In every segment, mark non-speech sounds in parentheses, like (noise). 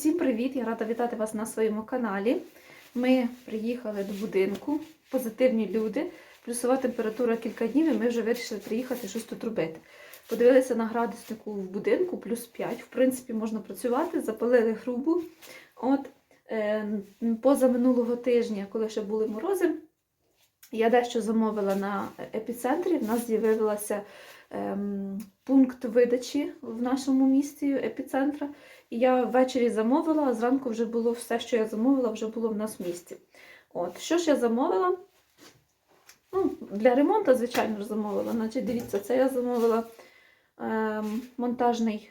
Усім привіт! Я рада вітати вас на своєму каналі. Ми приїхали до будинку, позитивні люди, плюсова температура кілька днів, і ми вже вирішили приїхати щось тут робити. Подивилися на градуснику в будинку, плюс 5. В принципі, можна працювати, запалили грубу. От е, поза минулого тижня, коли ще були морози, я дещо замовила на епіцентрі. В нас з'явився ем, пункт видачі в нашому місті епіцентра. І я ввечері замовила, а зранку вже було все, що я замовила, вже було в нас в місті. От, що ж я замовила? Ну, для ремонту, звичайно замовила. Значить, дивіться, це я замовила ем, монтажний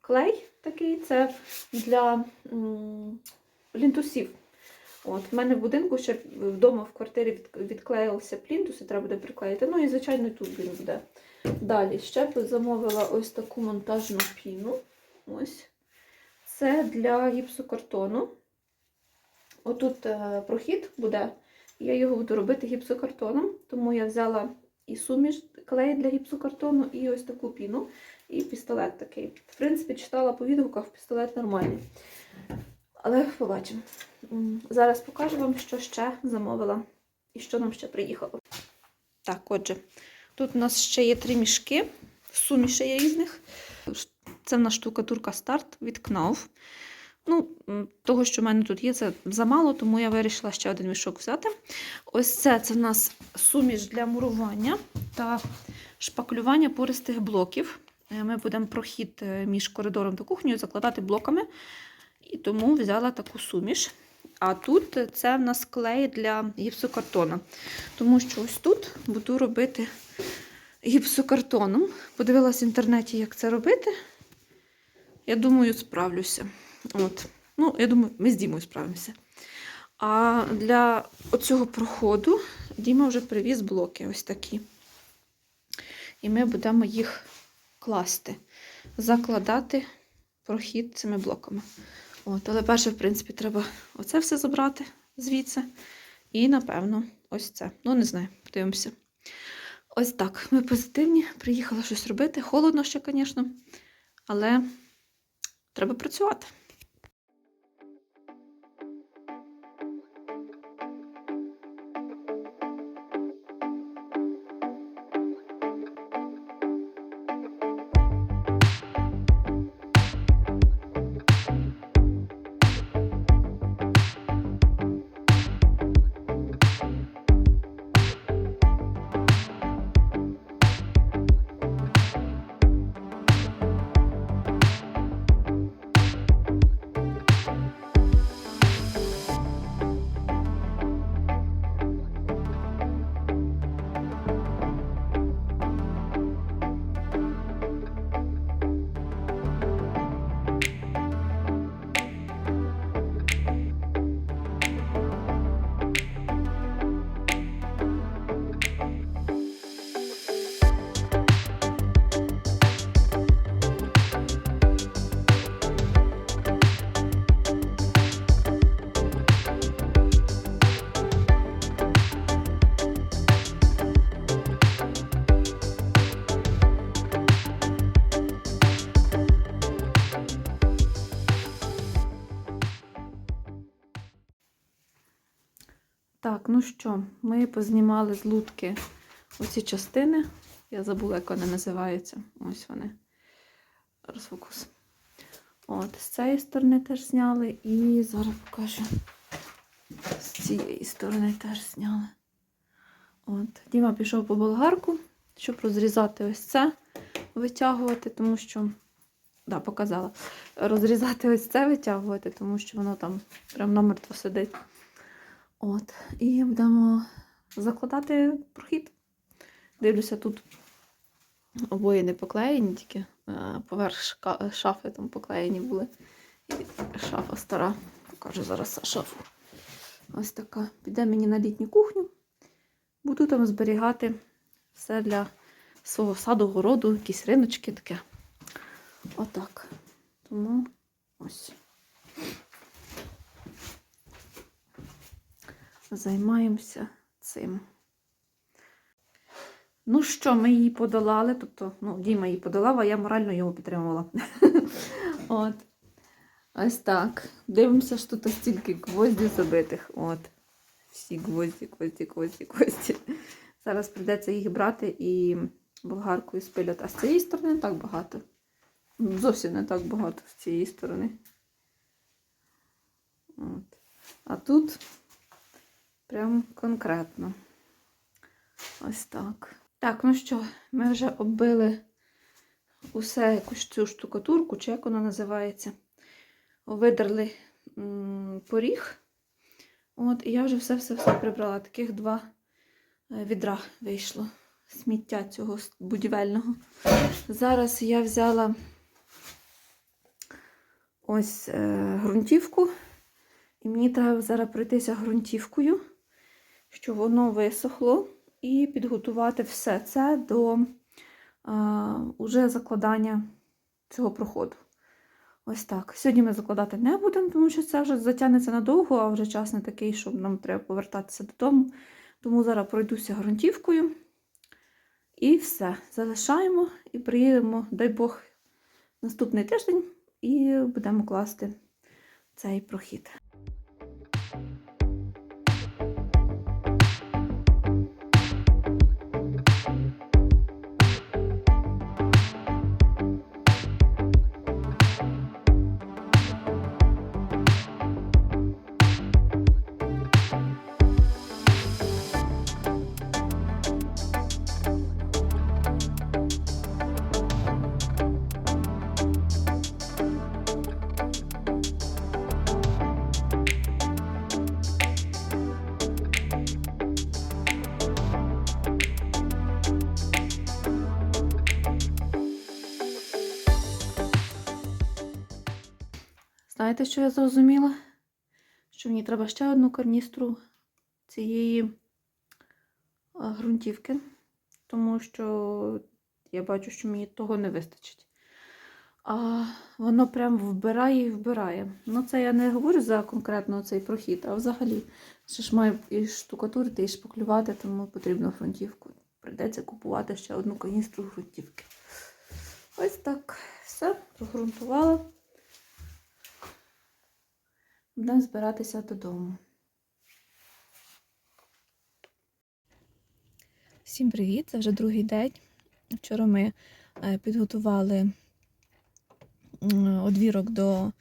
клей такий, це для м, плінтусів. От, в мене в будинку ще вдома в квартирі від, відклеївся плінтус, і треба буде приклеїти. Ну і, звичайно, тут він буде. Далі ще замовила ось таку монтажну піну. Ось. Це для гіпсокартону. Отут е, прохід буде. Я його буду робити гіпсокартоном, тому я взяла і суміш клей для гіпсокартону, і ось таку піну, і пістолет такий. В принципі, читала по відгуках, пістолет нормальний. Але побачимо. Зараз покажу вам, що ще замовила і що нам ще приїхало. Так, отже, тут у нас ще є три мішки, суміші є різних. Це в нас штукатурка старт від Knauf. Ну, того, що в мене тут є, це замало, тому я вирішила ще один мішок взяти. Ось це, це в нас суміш для мурування та шпаклювання пористих блоків. Е, Ми будемо прохід е, між коридором та кухнею закладати блоками. І тому взяла таку суміш. А тут це в нас клей для гіпсокартона. Тому що ось тут буду робити гіпсокартоном. Подивилась в інтернеті, як це робити. Я думаю, справлюся. От. Ну, я думаю, ми з Дімою справимося. А для оцього проходу Діма вже привіз блоки ось такі. І ми будемо їх класти, закладати прохід цими блоками. От, але перше, в принципі, треба оце все забрати звідси. І, напевно, ось це. Ну, не знаю, подивимося. Ось так. Ми позитивні, приїхала щось робити. Холодно ще, звісно, але треба працювати. Ну що, ми познімали з лутки оці частини. Я забула, як вони називаються. Ось вони. Розфокус. От, з цієї сторони теж зняли. І зараз покажу. З цієї сторони теж зняли. От. Діма пішов по болгарку, щоб розрізати ось це, витягувати, тому що. Да, показала. Розрізати ось це витягувати, тому що воно там прям намертво сидить. От, і будемо закладати прохід. Дивлюся, тут обоє не поклеєні, тільки е, поверх шафи там поклеєні були. І шафа стара. Покажу зараз шафу. Ось така. Піде мені на літню кухню. Буду там зберігати все для свого саду, городу, якісь риночки таке. Отак. Тому ось. Займаємося цим. Ну що, ми її подолали, тобто, ну, Діма її подолав, а я морально його підтримувала. (laughs) От. Ось так. Дивимося, що тут стільки гвоздів забитих. От. Всі гвозді, гвозді, гвозді, гвозді. Зараз прийдеться їх брати і болгаркою спиляти. А з цієї сторони не так багато. Зовсім не так багато з цієї сторони. От. А тут прям конкретно. Ось так. Так, ну що, ми вже оббили усе якусь цю штукатурку, чи як вона називається. Видерли поріг. От, і я вже все-все-все прибрала. Таких два е, відра вийшло сміття цього будівельного. Зараз я взяла ось е, ґрунтівку. І мені треба зараз пройтися ґрунтівкою, щоб воно висохло, і підготувати все це до е, уже закладання цього проходу. Ось так. Сьогодні ми закладати не будемо, тому що це вже затягнеться надовго, а вже час не такий, що нам треба повертатися додому. Тому зараз пройдуся ґрунтівкою. І все. Залишаємо і приїдемо, дай Бог, наступний тиждень і будемо класти цей прохід. Знаєте, що я зрозуміла? Що мені треба ще одну карністру цієї ґрунтівки, тому що я бачу, що мені того не вистачить. А воно прям вбирає і вбирає. Ну, це я не говорю за конкретно цей прохід, а взагалі ще ж маю і штукатурити, і шпаклювати, тому потрібно ґрунтівку. Прийдеться купувати ще одну каністру ґрунтівки. Ось так. Все, прогрунтувала. Будемо збиратися додому. Всім привіт! Це вже другий день. Вчора ми е, підготували одвірок до е,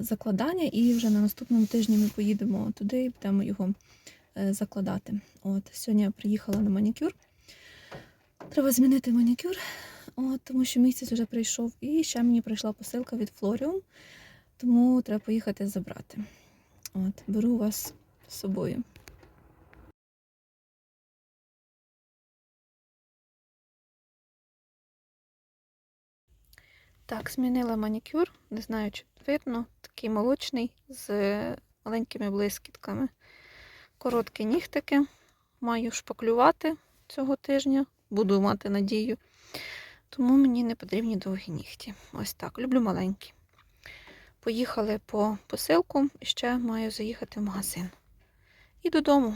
закладання, і вже на наступному тижні ми поїдемо туди і будемо його е, закладати. От, сьогодні я приїхала на манікюр. Треба змінити манікюр, от, тому що місяць вже прийшов. І ще мені прийшла посилка від Florium, тому треба поїхати забрати. От, беру вас з собою. Так, змінила манікюр. Не знаю, чи видно. Такий молочний з маленькими блискітками. Короткі нігтики. Маю шпаклювати цього тижня. Буду мати надію. Тому мені не потрібні довгі нігті. Ось так. Люблю маленькі. Поїхали по посилку ще маю заїхати в магазин. І додому.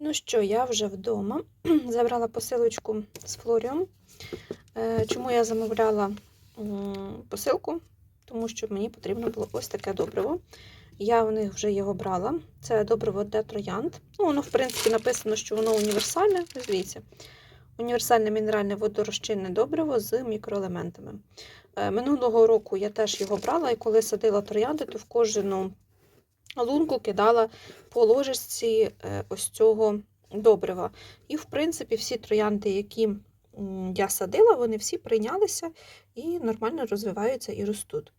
Ну що, я вже вдома. (clears throat) Забрала посилочку з Флоріум. Е, Чому я замовляла посилку? Тому що мені потрібно було ось таке добриво. Я в них вже його брала. Це добриво для. Ну, воно, в принципі, написано, що воно універсальне. Дивіться. Універсальне мінеральне водорозчинне добриво з мікроелементами. Е, Минулого року я теж його брала, і коли садила троянди, то в кожну лунку кидала по ложечці е, ось цього добрива. І, в принципі, всі троянди, які я садила, вони всі прийнялися і нормально розвиваються і ростуть.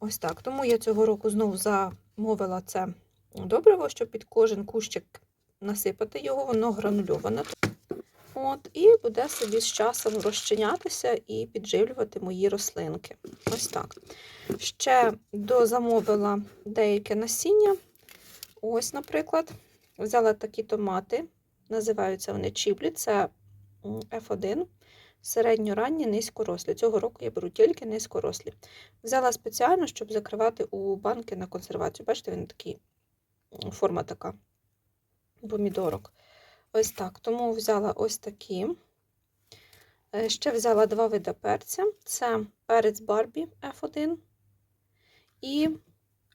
Ось так. Тому я цього року знову замовила це добриво, щоб під кожен кущик насипати його, воно гранульоване. От, і буде собі з часом розчинятися і підживлювати мої рослинки. Ось так. Ще дозамовила деяке насіння. Ось, наприклад, взяла такі томати, називаються вони чіблі, це F1, середньоранні, низькорослі. Цього року я беру тільки низькорослі. Взяла спеціально, щоб закривати у банки на консервацію. Бачите, він такий, форма така помідорок. Ось так. Тому взяла ось такі. Е, Ще взяла два види перця. Це перець Барбі F1 і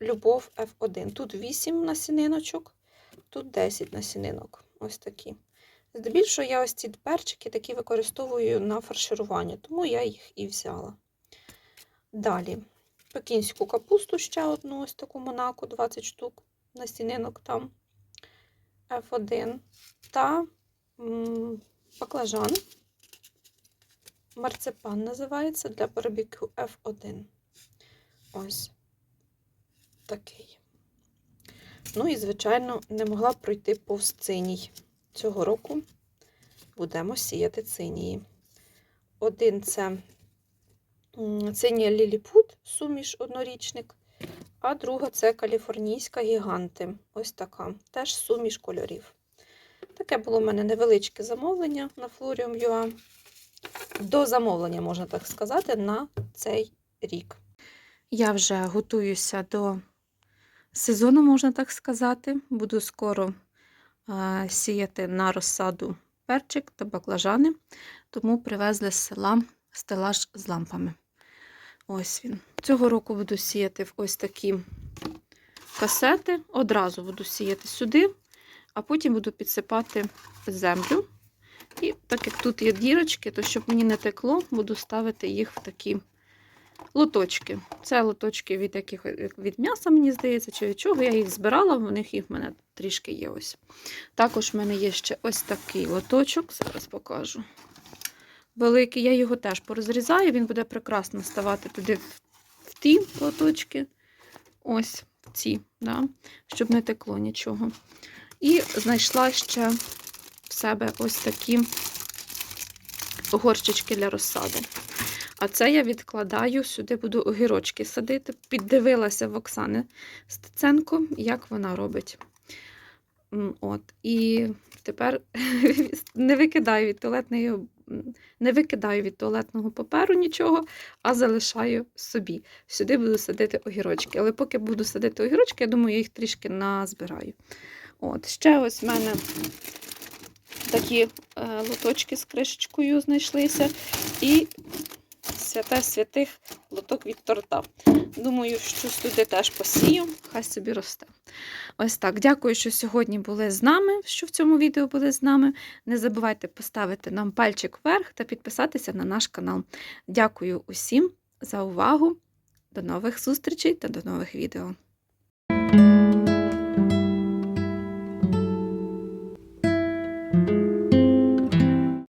Любов F1. Тут 8 насіниночок, тут 10 насінинок. Ось такі. Здебільшого я ось ці перчики такі використовую на фарширування, тому я їх і взяла. Далі пекінську капусту ще одну, ось таку монаку, 20 штук насінинок там F1 та баклажан. Марципан називається для барбекю F1. Ось такий. Ну і, звичайно, не могла пройти повз циній. Цього року будемо сіяти цинії. Один це цинія Ліліпут, суміш однорічник, а друга це каліфорнійська гіганти. Ось така. Теж суміш кольорів. Таке було в мене невеличке замовлення на Florium.ua. До замовлення, можна так сказати, на цей рік. Я вже готуюся до сезону, можна так сказати. Буду скоро сіяти на розсаду перчик та баклажани, тому привезли з села стелаж з лампами. Ось він. Цього року буду сіяти в ось такі касети. Одразу буду сіяти сюди, а потім буду підсипати землю. І так як тут є дірочки, то щоб мені не текло, буду ставити їх в такі лоточки. Це лоточки від яких від м'яса, мені здається, чи від чого. Я їх збирала, в них їх в мене трішки є ось. Також в мене є ще ось такий лоточок, зараз покажу. Великий, я його теж порозрізаю, він буде прекрасно ставати туди в, ті лоточки. Ось ці, да, щоб не текло нічого. І знайшла ще в себе ось такі горщички для розсади. А це я відкладаю, сюди буду огірочки садити. Піддивилася в Оксани Стеценко, як вона робить. От. І тепер (laughs) не викидаю від туалетної, не викидаю від туалетного паперу нічого, а залишаю собі. Сюди буду садити огірочки. Але поки буду садити огірочки, я думаю, я їх трішки назбираю. От. Ще ось в мене такі е, лоточки з кришечкою знайшлися. І святе святих лоток від торта. Думаю, щось туди теж посію, хай собі росте. Ось так. Дякую, що сьогодні були з нами, що в цьому відео були з нами. Не забувайте поставити нам пальчик вверх та підписатися на наш канал. Дякую усім за увагу. До нових зустрічей та до нових відео.